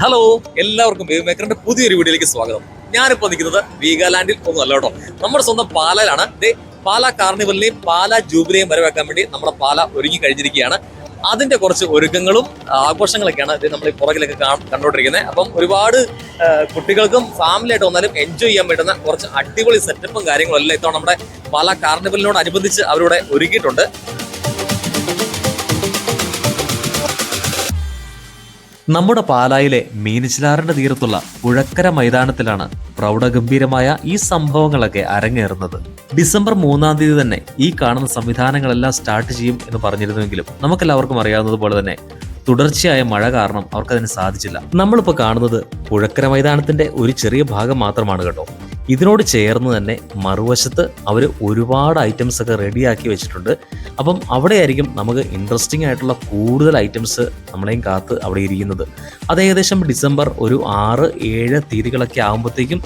Hello എല്ലാവർക്കും wave മേക്കറിന്റെ പുതിയൊരു വീഡിയോയിലേക്ക് സ്വാഗതം. ഞാനിപ്പോ നിൽക്കുന്നത് വീഗാലാൻഡിൽ ഒന്നും അല്ല കേട്ടോ. നമ്മുടെ സ്വന്തം പാലയിലാണ്. ദേ പാല കാർണിവലിനെയും പാല ജൂബിലിയും വരവേക്കാൻ വേണ്ടി നമ്മുടെ പാല ഒരുങ്ങി കഴിഞ്ഞിരിക്കുകയാണ്. അതിന്റെ കുറച്ച് ഒരുക്കങ്ങളും ആഘോഷങ്ങളൊക്കെയാണ് ഇത് നമ്മൾ ഈ പുറകിലൊക്കെ കണ്ടുകൊണ്ടിരിക്കുന്നത് അപ്പം ഒരുപാട് കുട്ടികൾക്കും ഫാമിലി ആയിട്ട് വന്നാലും എൻജോയ് ചെയ്യാൻ പറ്റുന്ന കുറച്ച് അടിപൊളി സെറ്റപ്പും കാര്യങ്ങളും എല്ലാം ഇത്തവണ നമ്മുടെ പാല കാർണിവലിനോടനുബന്ധിച്ച് അവരിവിടെ ഒരുക്കിയിട്ടുണ്ട്. നമ്മുടെ പാലായിലെ മീനച്ചിലാറിന്റെ തീരത്തുള്ള പുഴക്കര മൈതാനത്തിലാണ് പ്രൗഢഗംഭീരമായ ഈ സംഭവങ്ങളൊക്കെ അരങ്ങേറുന്നത്. ഡിസംബർ മൂന്നാം തീയതി തന്നെ ഈ കാണുന്ന സംവിധാനങ്ങളെല്ലാം സ്റ്റാർട്ട് ചെയ്യും എന്ന് പറഞ്ഞിരുന്നുവെങ്കിലും നമുക്കെല്ലാവർക്കും അറിയാവുന്നതുപോലെ തന്നെ തുടർച്ചയായ മഴ കാരണം അവർക്കതിന് സാധിച്ചില്ല. നമ്മളിപ്പോൾ കാണുന്നത് പുഴക്കര മൈതാനത്തിന്റെ ഒരു ചെറിയ ഭാഗം മാത്രമാണ് കേട്ടോ. ഇതിനോട് ചേർന്ന് തന്നെ മറുവശത്ത് അവർ ഒരുപാട് ഐറ്റംസ് ഒക്കെ റെഡിയാക്കി വെച്ചിട്ടുണ്ട്. അപ്പം അവിടെയായിരിക്കും നമുക്ക് ഇൻട്രസ്റ്റിംഗ് ആയിട്ടുള്ള കൂടുതൽ ഐറ്റംസ് നമ്മളെയും കാത്ത് അവിടെ ഇരിക്കുന്നത്. അത് ഏകദേശം ഡിസംബർ ഒരു ആറ് ഏഴ് തീയതികളൊക്കെ ആകുമ്പോഴത്തേക്കും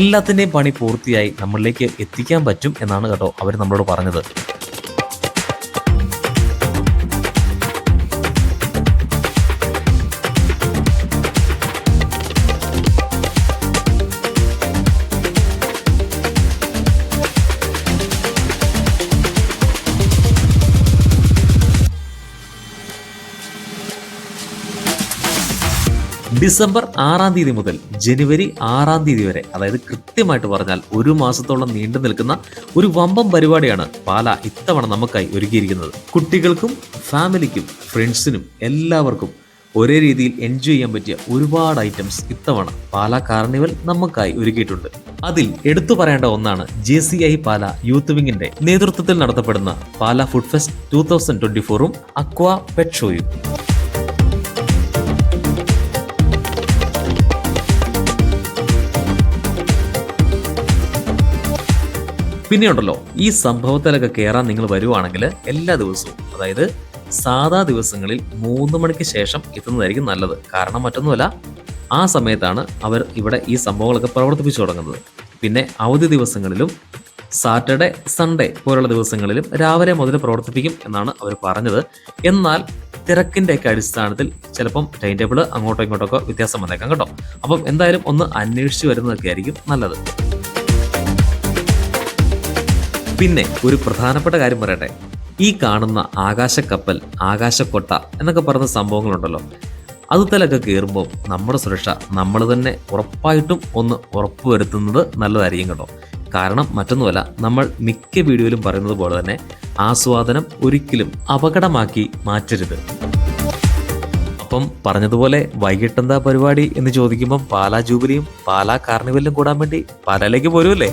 എല്ലാത്തിന്റെയും പണി പൂർത്തിയായി നമ്മളിലേക്ക് എത്തിക്കാൻ പറ്റും എന്നാണ് കേട്ടോ അവർ നമ്മളോട് പറഞ്ഞത്. ഡിസംബർ ആറാം തീയതി മുതൽ ജനുവരി ആറാം തീയതി വരെ അതായത് കൃത്യമായിട്ട് പറഞ്ഞാൽ ഒരു മാസത്തോളം നീണ്ടു നിൽക്കുന്ന ഒരു വമ്പം പരിപാടിയാണ് പാല ഇത്തവണ നമുക്കായി ഒരുക്കിയിരിക്കുന്നത്. കുട്ടികൾക്കും ഫാമിലിക്കും ഫ്രണ്ട്സിനും എല്ലാവർക്കും ഒരേ രീതിയിൽ എൻജോയ് ചെയ്യാൻ പറ്റിയ ഒരുപാട് ഐറ്റംസ് ഇത്തവണ പാല കാർണിവൽ നമുക്കായി ഒരുക്കിയിട്ടുണ്ട്. അതിൽ എടുത്തു പറയേണ്ട ഒന്നാണ് J C I Pala youth വിങ്ങിന്റെ നേതൃത്വത്തിൽ നടത്തപ്പെടുന്ന Pala food fest two thousand twenty ഫോറും അക്വ പെറ്റ് ഷോയും. പിന്നെ ഉണ്ടല്ലോ ഈ സംഭവത്തിലൊക്കെ കയറാൻ നിങ്ങൾ വരുവാണെങ്കിൽ എല്ലാ ദിവസവും അതായത് സാധാ ദിവസങ്ങളിൽ മൂന്ന് മണിക്ക് ശേഷം എത്തുന്നതായിരിക്കും നല്ലത്. കാരണം മറ്റൊന്നുമല്ല ആ സമയത്താണ് അവർ ഇവിടെ ഈ സംഭവങ്ങളൊക്കെ പ്രവർത്തിപ്പിച്ചു തുടങ്ങുന്നത്. പിന്നെ അവധി ദിവസങ്ങളിലും സാറ്റർഡേ സൺഡേ പോലുള്ള ദിവസങ്ങളിലും രാവിലെ മുതൽ പ്രവർത്തിപ്പിക്കും എന്നാണ് അവർ പറഞ്ഞത്. എന്നാൽ തിരക്കിന്റെയൊക്കെ അടിസ്ഥാനത്തിൽ ചിലപ്പം ടൈം ടേബിൾ അങ്ങോട്ടോ ഇങ്ങോട്ടോ ഒക്കെ വ്യത്യാസം വന്നേക്കാം കേട്ടോ. അപ്പം എന്തായാലും ഒന്ന് അന്വേഷിച്ച് വരുന്നതൊക്കെ ആയിരിക്കും നല്ലത്. പിന്നെ ഒരു പ്രധാനപ്പെട്ട കാര്യം പറയട്ടെ. ഈ കാണുന്ന ആകാശക്കപ്പൽ ആകാശക്കൊട്ട എന്നൊക്കെ പറയുന്ന സംഭവങ്ങളുണ്ടല്ലോ. അതുത്തലൊക്കെ കയറുമ്പോൾ നമ്മുടെ സുരക്ഷ നമ്മൾ തന്നെ ഉറപ്പായിട്ടും ഒന്ന് ഉറപ്പുവരുത്തുന്നത് നല്ലതായിരിക്കും കേട്ടോ. കാരണം മറ്റൊന്നുമല്ല നമ്മൾ മിക്ക വീഡിയോയിലും പറയുന്നത് പോലെ തന്നെ ആസ്വാദനം ഒരിക്കലും അപകടമാക്കി മാറ്റരുത്. അപ്പം പറഞ്ഞതുപോലെ വൈകിട്ടെന്താ പരിപാടി എന്ന് ചോദിക്കുമ്പം പാലാ ജൂബിലിയും പാലാ കാർണിവലിലും കൂടാൻ വേണ്ടി പാലയിലേക്ക് പോരുമല്ലേ